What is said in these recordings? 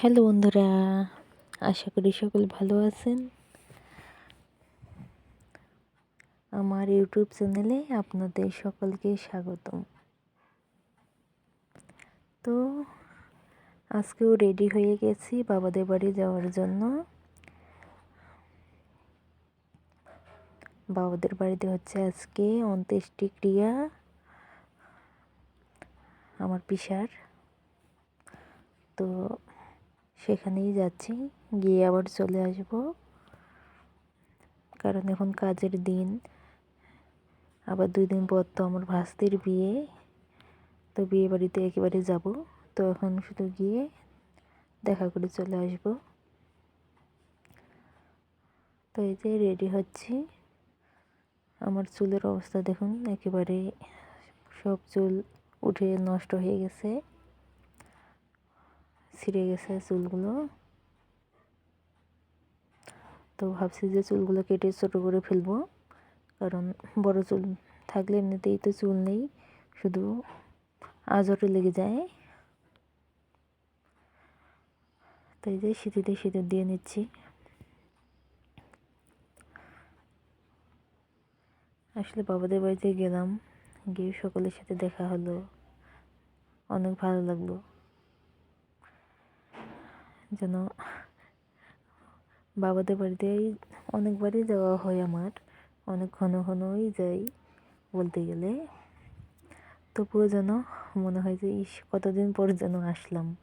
Hello বন্ধুরা, আশা করি সকল ভালো আছেন। আমার ইউটিউব চ্যানেলে আপনাদের সকলকে স্বাগতম। তো, আজকেও রেডি হয়ে গেছি বাবাদের বাড়ি যাওয়ার জন্য। বাবাদের বাড়িতে হচ্ছে আজকে অন্ত্যেষ্টি ক্রিয়া আমার পিসার। তো সেখানেই যাচ্ছি, গিয়ে আবার চলে আসব। কারণ এখন কাজের দিন। আবার দুই দিন পর তো আমার ভাস্তির বিয়ে। তো বিয়ে বাড়িতে একেবারে যাব। তো এখন শুধু গিয়ে দেখা করে চলে আসব। তো এই যে রেডি হচ্ছি। আমার চুলের অবস্থা দেখুন, একেবারে সব চুল উঠে নষ্ট হয়ে গেছে। ছিঁড়ে গেছে চুলগুলো। তো ভাবছি যে চুলগুলো কেটে ছোট করে ফেলব। কারণ বড় চুল থাকলে এমনিতেই তো চুল নেই, শুধু আজরে লেগে যায়। তাই যে শীতিতে শীতের দিয়ে নিচ্ছি। আসলে বাবাদের বাড়িতে গেলাম, গিয়ে সকলের সাথে দেখা হলো। অনেক ভালো লাগল। যেন বাবাদের বাড়িতেই অনেকবারই যাওয়া হয় আমার। অনেক ঘন ঘনই যাই বলতে গেলে। তবুও যেন মনে হয় যে, ইস, কতদিন পর যেন আসলাম।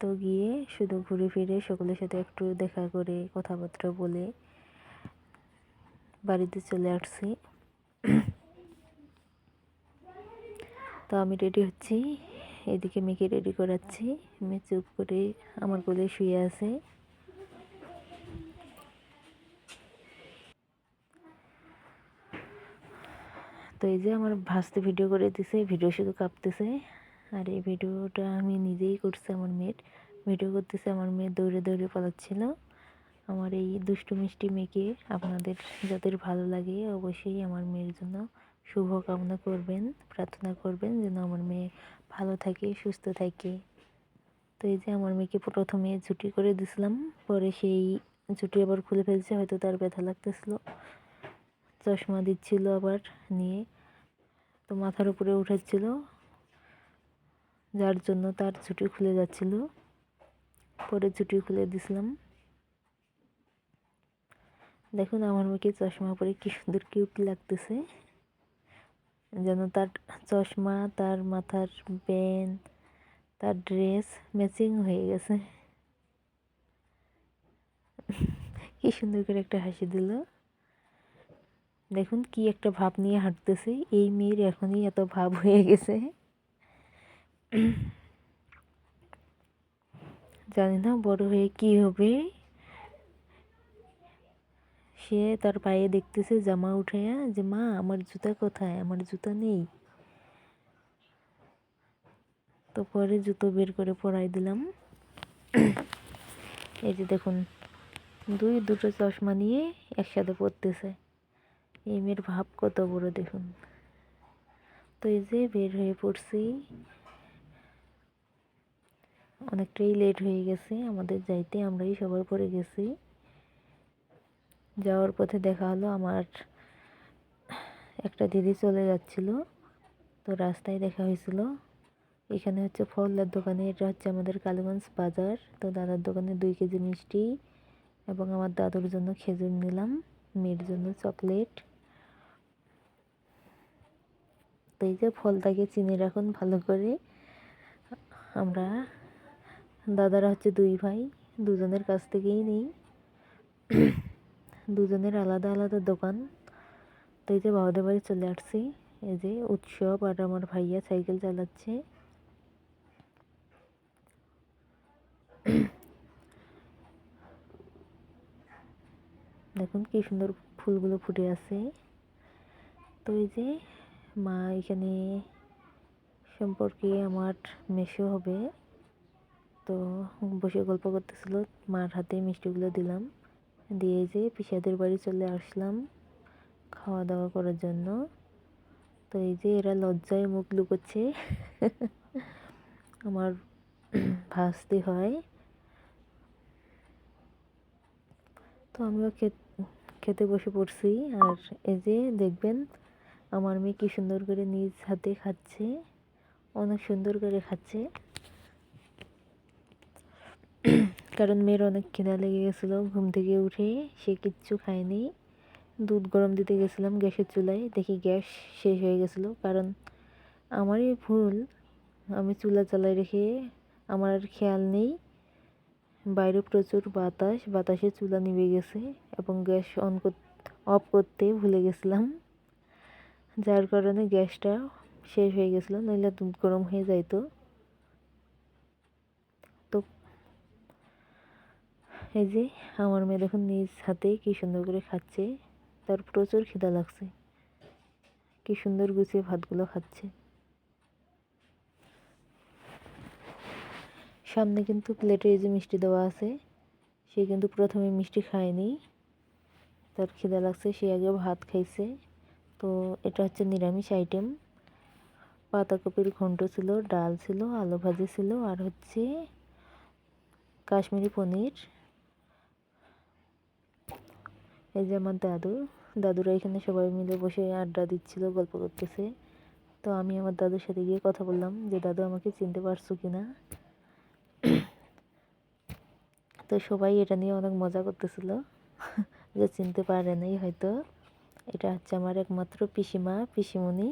তো গিয়ে শুধু ঘুরে ফিরে সকলের সাথে একটু দেখা করে, কথাবার্তা বলে বাড়িতে চলে আসছি। তো আমি রেডি হচ্ছি। এদিকে মেয়েকে রেডি করাচ্ছি। মেয়ে চুপ করে আমার কোলে শুয়ে আছে। তো এই যে আমার ভাসতে ভিডিও করে দিছে ভিডিও শুধু কাঁপতেছে। আর এই ভিডিওটা আমি নিজেই করছি আমার মেয়ের। ভিডিও করতেছে আমার মেয়ে দৌড়ে দৌড়ে পালাচ্ছিল। আমার এই দুষ্টু মিষ্টি মেয়েকে আপনাদের যাদের ভালো লাগে অবশ্যই আমার মেয়ের জন্য শুভ কামনা করবেন, প্রার্থনা করবেন যেন আমার মেয়ে ভালো থাকে, সুস্থ থাকে। তো এই যে আমার মেয়েকে প্রথমে ছুটি করে দিছিলাম, পরে সেই ছুটি আবার খুলে ফেলছে, হয়তো তার ব্যথা লাগতেছিল। চশমা দিচ্ছিল আবার নিয়ে, তো মাথার উপরে উঠেছিল। যার জন্য তার ছুটি খুলে যাচ্ছিল। পরে ছুটি খুলে দিছিলাম। দেখুন আমার মেয়েকে চশমা পরে কি সুন্দর কিউট লাগতেছে। যেন তার চশমা, তার মাথার পেন তার ড্রেস ম্যাচিং হয়ে গেছে। কি সুন্দর করে একটা হাসি দিল। দেখুন কি একটা ভাব নিয়ে হাঁটতেছে। এই মেয়ের এখনই এত ভাব হয়ে গেছে। জানি না বড় হয়ে কি হবে। সে তার পায়ে দেখতেছে জামা উঠে যে, মা, আমার জুতা কোথায়? আমার জুতা নেই। তো পরে জুতো বের করে পরাই দিলাম। এই যে দেখুন, দুই, দুটো চশমা নিয়ে একসাথে পরতেছে। এই মেয়ের ভাব কত বড়, দেখুন। তো এই যে বের হয়ে পড়ছি। অনেকটাই লেট হয়ে গেছে, আমাদের যাইতে আমরাই সবার পরে গেছি। যাওয়ার পথে দেখা হলো আমার একটা দিদি চলে যাচ্ছিল। তো রাস্তায় দেখা হয়েছিল। এখানে হচ্ছে ফলদার দোকানে, এটা হচ্ছে আমাদের কালীগঞ্জ বাজার। তো দাদার দোকানে দুই কেজি মিষ্টি এবং আমার দাদুর জন্য খেজুর নিলাম, মেয়ের জন্য চকলেট। তো এই যে ফলটাকে চিনে রাখুন ভালো করে। আমরা, দাদারা হচ্ছে দুই ভাই, দুজনের কাছ থেকেই নেই। দুজনের আলাদা আলাদা দোকান। তো এই যে বাবাদের বাড়ি চলে আসছি। এই যে উৎসব আর আমার ভাইয়া সাইকেল চালাচ্ছে। দেখুন কি সুন্দর ফুলগুলো ফুটে আছে। তো এই যে মা এখানে সম্পর্কে আমার মেশো হবে। তো বসে গল্প করতেছিল, মার হাতে মিষ্টিগুলো দিলাম। দিয়ে যে পিসাদের বাড়ি চলে আসলাম খাওয়া দাওয়া করার জন্য। তো এই যে এরা লজ্জায় মুখ লুকোচ্ছে। আমার ভাসতে হয়। তো আমিও খেতে বসে পড়ছি। আর এই যে দেখবেন, আমার মেয়ে কি সুন্দর করে নিজ হাতে খাচ্ছে। অনেক সুন্দর করে খাচ্ছে। কারণ মেয়ের অনেক খিদা লেগে গেছিল, ঘুম থেকে উঠে সে কিচ্ছু খায়নি। দুধ গরম দিতে গেছিলাম গ্যাসের চুলায়, দেখি গ্যাস শেষ হয়ে গেছিল। কারণ আমারই ভুল, আমি চুলা চালায় রেখে আমার খেয়াল নেই। বাইরে প্রচুর বাতাস, বাতাসে চুলা নিভে গেছে এবং গ্যাস অন অফ করতে ভুলে গেছিলাম। যার কারণে গ্যাসটা শেষ হয়ে গেছিল, নইলে দুধ গরম হয়ে যাইতো তো এই যে আমার মেয়ে দেখুন নিজ হাতে কি সুন্দর করে খাচ্ছে। তার প্রচুর খিদা লাগছে। কি সুন্দর গুছিয়ে ভাতগুলো খাচ্ছে। সামনে কিন্তু প্লেটে যে মিষ্টি দেওয়া আছে, সে কিন্তু প্রথমে মিষ্টি খায়নি। তার খিদা লাগছে, সে আগে ভাত খাইছে। তো এটা হচ্ছে নিরামিষ আইটেম পাতাকপির ঘন্ট ছিল, ডাল ছিল, আলু ভাজি ছিল, আর হচ্ছে কাশ্মীরি পনির। এই যে আমার দাদু, দাদুরা এখানে সবাই মিলে বসে আড্ডা দিচ্ছিল, গল্প করতেছে। তো আমি আমার দাদুর সাথে গিয়ে কথা বললাম যে, দাদু আমাকে চিনতে পারছ কি না তো সবাই এটা নিয়ে অনেক মজা করতেছিল। যে, চিনতে পারে নাই হয়তো। এটা হচ্ছে আমার একমাত্র পিসিমা, পিসিমণি।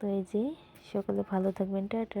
তো এই যে, সকলে ভালো থাকবেন, টাটা।